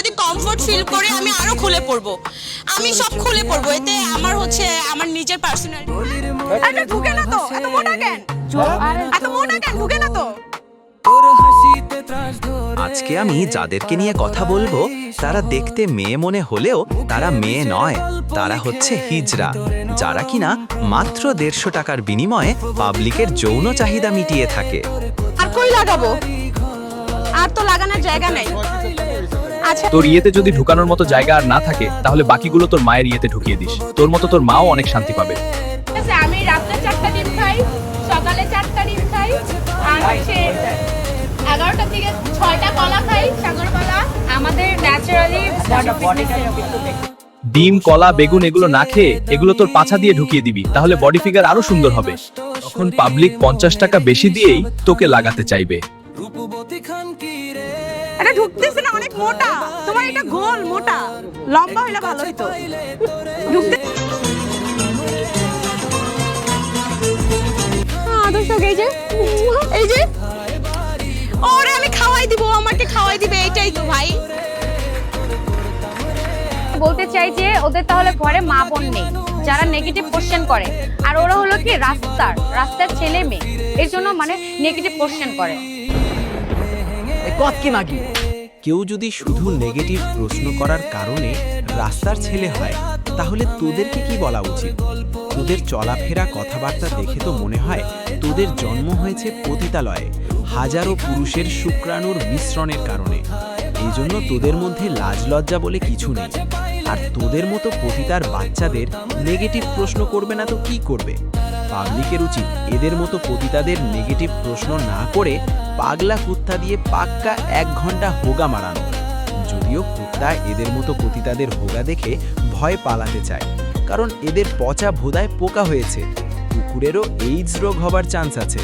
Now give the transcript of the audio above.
যদি comfort feel করে আমি আরও খুলে পড়ব। আমি সব খুলে পড়ব। এতে আমার হচ্ছে আমার নিজের পার্সোনাল আরে ঢুকে না তো এত মোটা কেন এত মোটা কেন ঢুকে না তো। আজকে আমি যাদেরকে নিয়ে কথা বলব তারা দেখতে মেয়ে মনে হলেও তারা মেয়ে নয়। তারা হচ্ছে হিজড়া যারা কিনা মাত্র দেড়শো টাকার বিনিময়ে পাবলিকের যৌন চাহিদা মিটিয়ে থাকে। আর কই লাগাবো? আর তো লাগানোর জায়গা নেই। তোর ইয়েতে যদি ঢুকানোর মতো জায়গা আর না থাকে তাহলে বাকিগুলো তোর মায়ের ইয়েতে ঢুকিয়ে দিস। তোর মতো তোর মাও অনেক শান্তি পাবে। আমি রাত্রে চারটা ডিম খাই সকালে চারটা ডিম খাই আর হচ্ছে এগারোটার দিকে ছয়টা কলা খাই সাগর কলা। আমাদের ন্যাচারালি ডিম কলা বেগুন এগুলো না খেয়ে এগুলো তোর পাছা দিয়ে ঢুকিয়ে দিবি তাহলে বডি ফিগার আরও সুন্দর হবে। তখন পাবলিক পঞ্চাশ টাকা বেশি দিয়েই তোকে লাগাতে চাইবে। এটা ঢুকতেছে না অনেক মোটা। তোমার এটা গোল মোটা। লম্বা হইলে ভালো হতো। ঢুকতে দর্শক এই যে এই যে। ওরে আমি খাওয়াই দিব আমাকে খাওয়াই দিবে এইটাই তো ভাই। বলতে চাই যে ওদের তাহলে ঘরে মা বোন নেই যারা নেগেটিভ কোশ্চেন করে। আর ওরা হলো কি রাস্তার রাস্তার ছেলে মেয়ে। এর জন্য মানে নেগেটিভ কোশ্চেন করে। কেউ যদি শুধু নেগেটিভ প্রশ্ন করার কারণে রাস্তার ছেলে হয়, তাহলে তোদেরকে কি বলা উচিত? তোদের চলাফেরা কথাবার্তা দেখে তো মনে হয় তোদের জন্ম হয়েছে পতিতালয়ে, হাজারো পুরুষের শুক্রাণুর মিশ্রণের কারণে। এই জন্য তোদের মধ্যে লাজ লজ্জা বলে কিছু নেই। আর তোদের মতো পতিতার বাচ্চাদের নেগেটিভ প্রশ্ন করবে না তো কি করবে? পাবলিকের উচিত এদের মতো পতিতাদের নেগেটিভ প্রশ্ন না করে পাগলা কুত্তা দিয়ে পাক্কা এক ঘণ্টা হোগা মারানো। যদিও কুত্তা এদের মতো পতিতাদের হোগা দেখে ভয় পালাতে চায়, কারণ এদের পচা ভোদায় পোকা হয়েছে। কুকুরেরও এইডস রোগ হবার চান্স আছে।